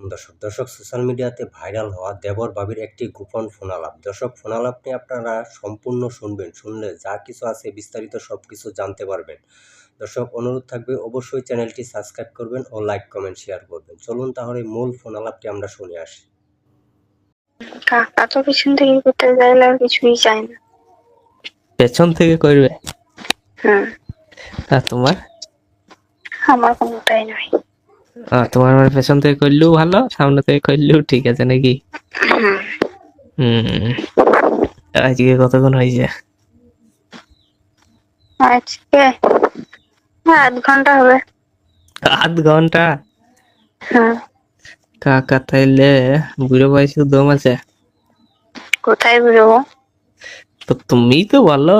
দর্শক, দর্শক সোশ্যাল মিডিয়াতে ভাইরাল হওয়া দেবর বাবির একটি গোপন ফোনালাপ। দর্শক ফোনালাপটি আপনারা সম্পূর্ণ শুনবেন। শুনলে যা কিছু আছে বিস্তারিত সবকিছু জানতে পারবেন। দর্শক অনুরোধ থাকবে অবশ্যই চ্যানেলটি সাবস্ক্রাইব করবেন ও লাইক কমেন্ট শেয়ার করবেন। চলুন তাহলে মূল ফোনালাপটি আমরা শুনে আসি। কাকা তো পিছন থেকে করতে চাইলে আর কিছুই চায় না পেছন থেকে করবে আর তোমার আমার কোনোটাই নয় তোমার মানে পেছন থেকে করলেও ভালো সামনে থেকে করলেও ঠিক আছে নাকি? হুম। আজকে কতক্ষণ হয়েছে? আজকে আধ ঘণ্টা হবে। আধ ঘণ্টা? হুম কাকা তাইলে বুড়ো বয়সে দম আছে। কোথায় বেরোবো তো তুমি তো বলো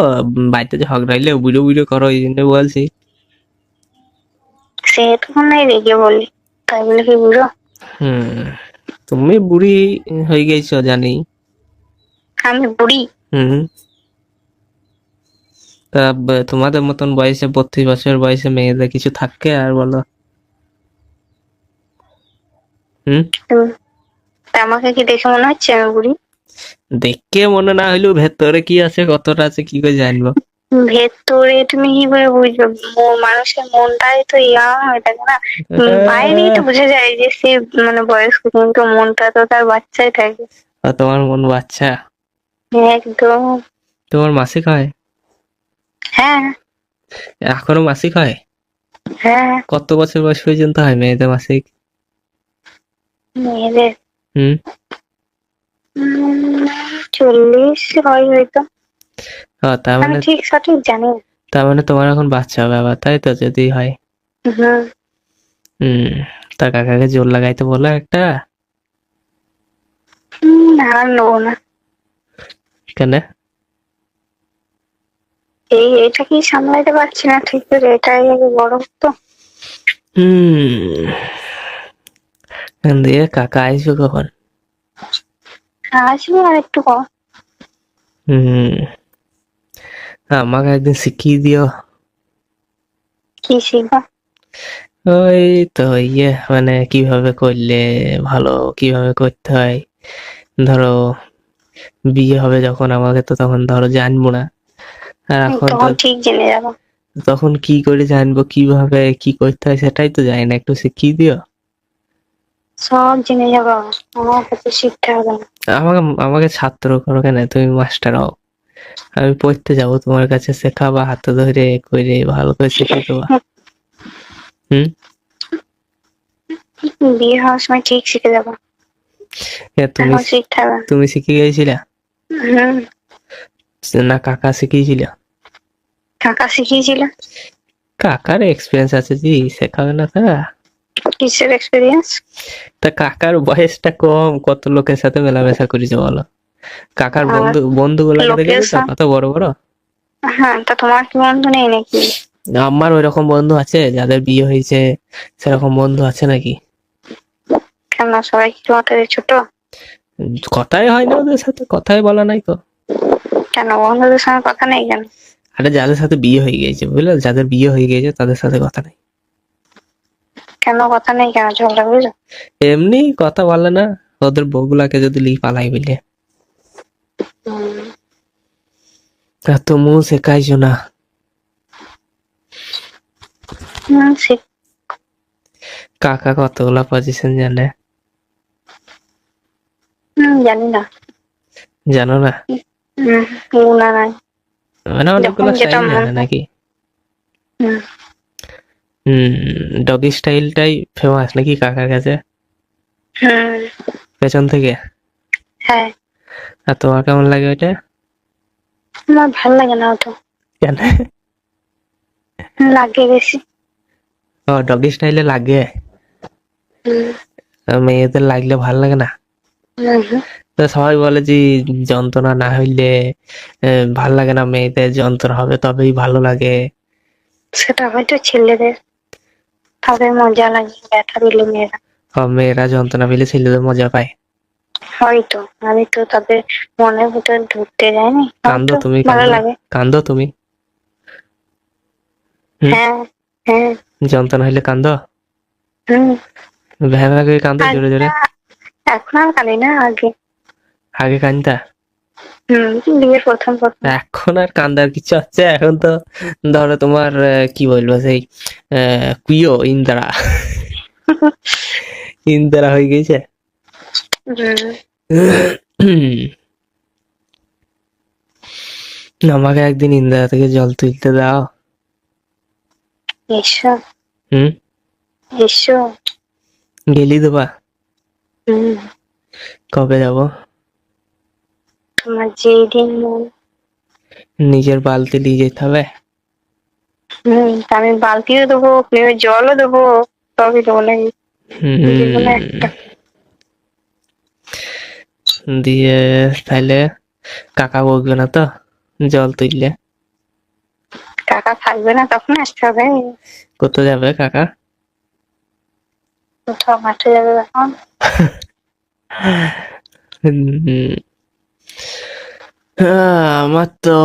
বাড়িতে ঝগড়া হইলে বুড়ো বুড়ো করো এই জন্য বলছি। সে তখন রেগে বলি তাই বলে কি বুড়ো হুম তুমি বুড়ি হয়ে গেছো জানি। আমি বুড়ি? হুম। তা তোমাদের মতন বয়সে বত্রিশ বছর বয়সে মেয়েদের কিছু থাকে আর বলো? হুম? হুম। আমাকে কি দেখে মনে হচ্ছে আমি বুড়ি? দেখে মনে না হইলেও ভেতরে কি আছে কতটা আছে কি করে জানব? ভেতরে তুমি কি করে বুঝবে? ম- মানুষের মনটাই তো ইয়াং হয়ে থাকে না। উম, বাইরেই তো বোঝা যায় যে সে মানে বয়স্ক কিন্তু মনটা তো তার বাচ্চাই থাকে। তোমার মন বাচ্চা? একদম। তোমার মাসিক হয়? হ্যাঁ। এখনও মাসিক হয়? হ্যাঁ। কত বছর বয়স পর্যন্ত হয় মেয়েদের মাসিক? মেয়েদের? হুম। চল্লিশ হয় হয়তো। তার মানে ঠিক সঠিক জানি। তার মানে তোমার এখন বাচ্চা হবে আবার তাই তো যদি হয়। হুম। হুম তা কাকাকে জোর লাগাইতে বলো একটা। না নেব না। কেন? এই এটা কি সামলাইতে পারছি না? ঠিক করে এটাই আগে বড় তো। হুম। দিয়ে কাকা আসবে কখন? আসবে আর একটু কম হুম। আমাকে একদিন শিখিয়ে দিও। কি শিখব? ওই তো ইয়ে মানে কীভাবে করলে ভালো কীভাবে করতে হয়। ধরো বিয়ে হবে যখন আমাকে তো তখন ধরো জানব না। আর এখন তো তখন ঠিক জেনে যাব। তখন কি করে জানব কীভাবে কি করতে হয় সেটাই তো জানি না একটু শিখিয়ে দিও। সব জেনে যাব আমার কাছে শিখতে হবে আমাকে আমাকে ছাত্র করো কেন তুমি মাস্টার হও। আমি পড়তে যাব তোমার কাছে শেখাবা হাতে ধরে করে ভালো করে শিখে দেবা হুম? বিয়ে হওয়ার সময় ঠিক শিখে যাব এ তুমি। তুমি শিখে গেছিলা না কাকা শিখিয়েছিল? কাকা শিখিয়েছিল। কাকার এক্সপিরিয়েন্স আছে জি শেখাবে না তা কিসের এক্সপিরিয়েন্স তা কাকার বয়সটা কম কত লোকের সাথে মেলামেশা করেছে বলো? কাকার বন্ধু বন্ধুগুলোকে লোকের দেখেছ কত বড় বড়? হ্যাঁ তা তোমার কি বন্ধু নেই নাকি? আমার ওই রকম বন্ধু আছে যাদের বিয়ে হয়েছে সেরকম বন্ধু আছে নাকি? কেন সবাই কি থেকে ছোট? কথাই হয় না ওদের সাথে কথাই বলা নাই তো। কেন বন্ধুদের সঙ্গে কথা নেই কেন? আরে যাদের সাথে বিয়ে হয়ে গিয়েছে বুঝলে? যাদের বিয়ে হয়ে গিয়েছে তাদের সাথে কথা নাই। কেন কথা নেই কেন? ঝগড়া বুঝলো? এমনি কথা বলে না ওদের বউগুলাকে যদি লি পালাই বলে। তা তুমিও শেখাইছো না কাকা কতগুলা পজিশন জানে জানি না জানো না মানে অনেকগুলো স্টাইল জানে নাকি ডগি স্টাইলটাই ফেমাস নাকি কাকার কাছে পেছন থেকে হ্যাঁ আর তোমার কেমন লাগে ওইটা আমার ভালো লাগে না অত। কেন? লাগে বেশি। ও ডগি স্টাইলে লাগে। মেয়েদের লাগলে ভালো লাগে না। তো সবাই বলে যে যন্ত্রণা না হইলে ভালো লাগে না মেয়েদের যন্ত্রণা হবে তবেই ভালো লাগে। সেটা হয়তো ছেলেদের তাদের মজা লাগে ব্যথা দিলে মেয়েরা। মেয়েরা যন্ত্রণা পেলে ছেলেদের মজা পায়। হয়তো আমি তো তাদের মনের ভিতর ঢুকতে যাইনি। কান্দো তুমি ভালো লাগে। কান্দো তুমি। হ্যাঁ হ্যাঁ। যন্ত্রণা হইলে কান্দো। হুম। ভ্যা ভ্যা করে কান্দে জোরে জোরে। এখন আর কাঁদি না আগে। আগে কান্দা বিয়ের প্রথম প্রথম। এখন আর কান্দার কিছু হচ্ছে এখন তো ধরো তোমার কি বলব সেই কুইও ইন্দিরা। ইন্দিরা হয়ে গেছে? আমাকে একদিন ইন্দিরা থেকে জল তুলতে দাও। এসো। হুম? এসো। গেলি দেবা হম। কবে যাব? তোমার যেই দিন মন। নিজের বালতি নিয়ে যেতে হবে। হম আমি বালতিও দেবো জলও দেবো সবই দেবো নাকি? একটা। দিয়ে তাহলে কাকা বকবে না তো? জল তুললে। কাকা থাকবে না তখন আসতে হবে। কোথায় যাবে কাকা? কোথাও মাঠে যাবে তখন আমার তো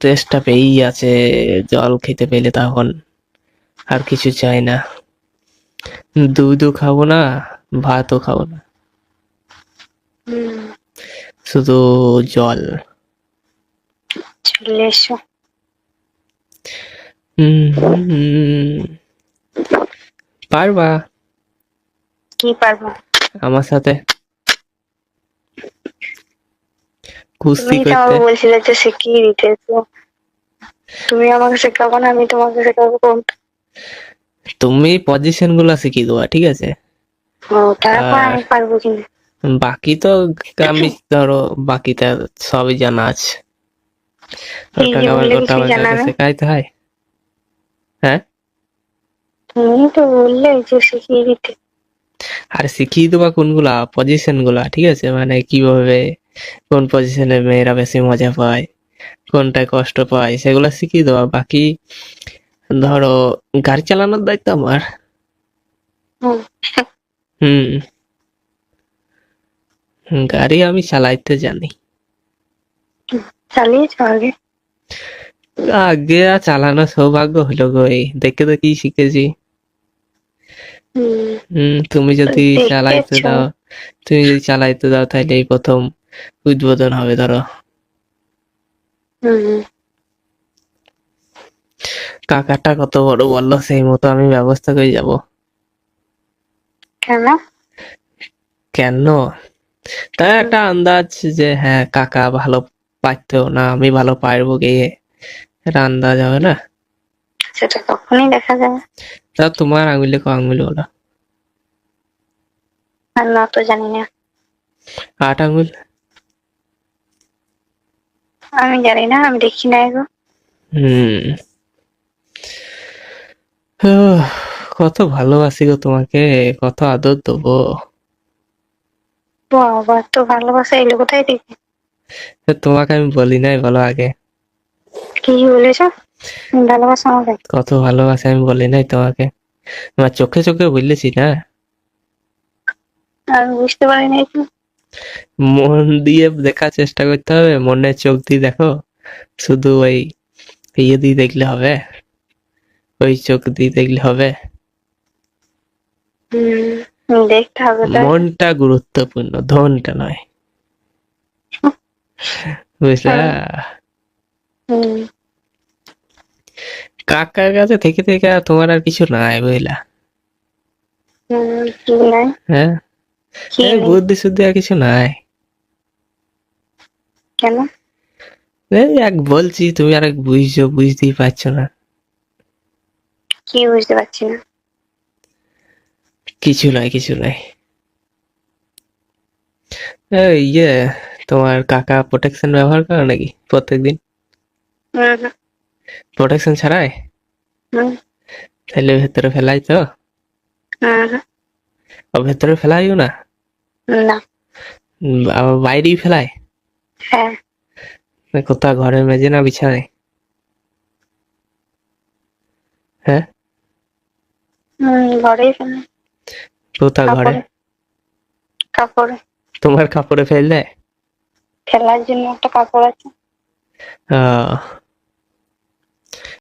তেষ্টা পেয়েই আছে জল খেতে পেলে তখন। আর কিছু চাই না। দুধও খাব না ভাতও খাব না। শুধু জল। চলে এসো। পারবা? কি পারব? আমার সাথে। কুস্তি করতে। বলছিলে যে শিখিয়ে দিতে তো তুমি আমাকে শেখাবো না আমি তোমাকে শেখাবো কোনটা তুমি পজিশনগুলা শিখিয়ে দেবা ঠিক আছে? ও তারপর আমি পারব কিনা বাকি তো আমি ধরো বাকিটা সবই জানা আছে। কিছু। শেখাইতে হয়। হ্যাঁ? তুমি তো বললে যে শিখিয়ে দিতে। আর শিখিয়ে দেবা কোনগুলা? পজিশনগুলা ঠিক আছে? মানে কীভাবে কোন পজিশনে মেয়েরা বেশি মজা পায় কোনটায় কষ্ট পায় সেগুলা শিখিয়ে দেওয়া বাকি ধরো গাড়ি চালানোর দায়িত্ব আমার। হুম। গাড়ি আমি চালাইতে জানি। চালিয়েছো আগে? আগে আর চালানো সৌভাগ্য হলো গো এই দেখে দেখেই শিখেছি। হুম। তুমি যদি চালাইতে দাও তুমি যদি চালাইতে দাও তাহলে এই প্রথম উদ্বোধন হবে ধরো। কাকাটা কত বড় বলল সেই মতো আমি ব্যবস্থা করে যাব। কেন? কেন? তাই একটা আন্দাজ যে হ্যাঁ কাকা ভালো পারতো না আমি ভালো পারব গিয়ে এটা আন্দাজ হবে না? সেটা কখনই দেখা যাবে তা তোমার আঙুলে কো আঙুল না তো জানি না। আট আঙুল? আমি জানি না আমি দেখি না গো হুম। কত ভালোবাসি গো তোমাকে কত আদর দেবো। বাবা তো ভালোবাসা এলো কোথায় থেকে? তোমাকে আমি বলি নাই বলো আগে। কি বলেছ? ভালোবাসা আমাকে। কত ভালোবাসি আমি বলি নাই তোমাকে। আমার চোখে চোখে বললেছি না? আমি বুঝতে পারি নাই মন দিয়ে দেখার চেষ্টা করতে হবে মনে চোখ দিয়ে দেখো। শুধু ওই ইয়ে দিয়ে দেখলে হবে। ওই চোখ দিয়ে দেখলে হবে। হম। দেখতে হবে মনটা গুরুত্বপূর্ণ ধনটা নয়। বুঝলা? কাকার কাছে থেকে থেকে তোমার আর কিছু নাই বুঝলা? হ্যাঁ? বুদ্ধি শুদ্ধি আর কিছু নাই। কেন? এই এক বলছি তুমি আর বুঝছ বুঝতেই পারছ না। কি বুঝতে পারছি না? কিছু নাই কিছু নাই ইয়ে তোমার কাকা প্রোটেকশন ব্যবহার করে নাকি প্রত্যেকদিন? প্রোটেকশন ছাড়াই হম। তাহলে ভেতরে ফেলাই তো? ও ভেতরে ফেলাইও না? না। আবার বাইরেই ফেলায়? হ্যাঁ। কোথাও ঘরের মেঝে না বিছানায়? হ্যাঁ? ঘরেই ফেলে। কোথাও ঘরে? কাপড়ে। তোমার কাপড়ে ফেলে খেলার ফেলার জন্য একটা কাপড় আছে। আহ,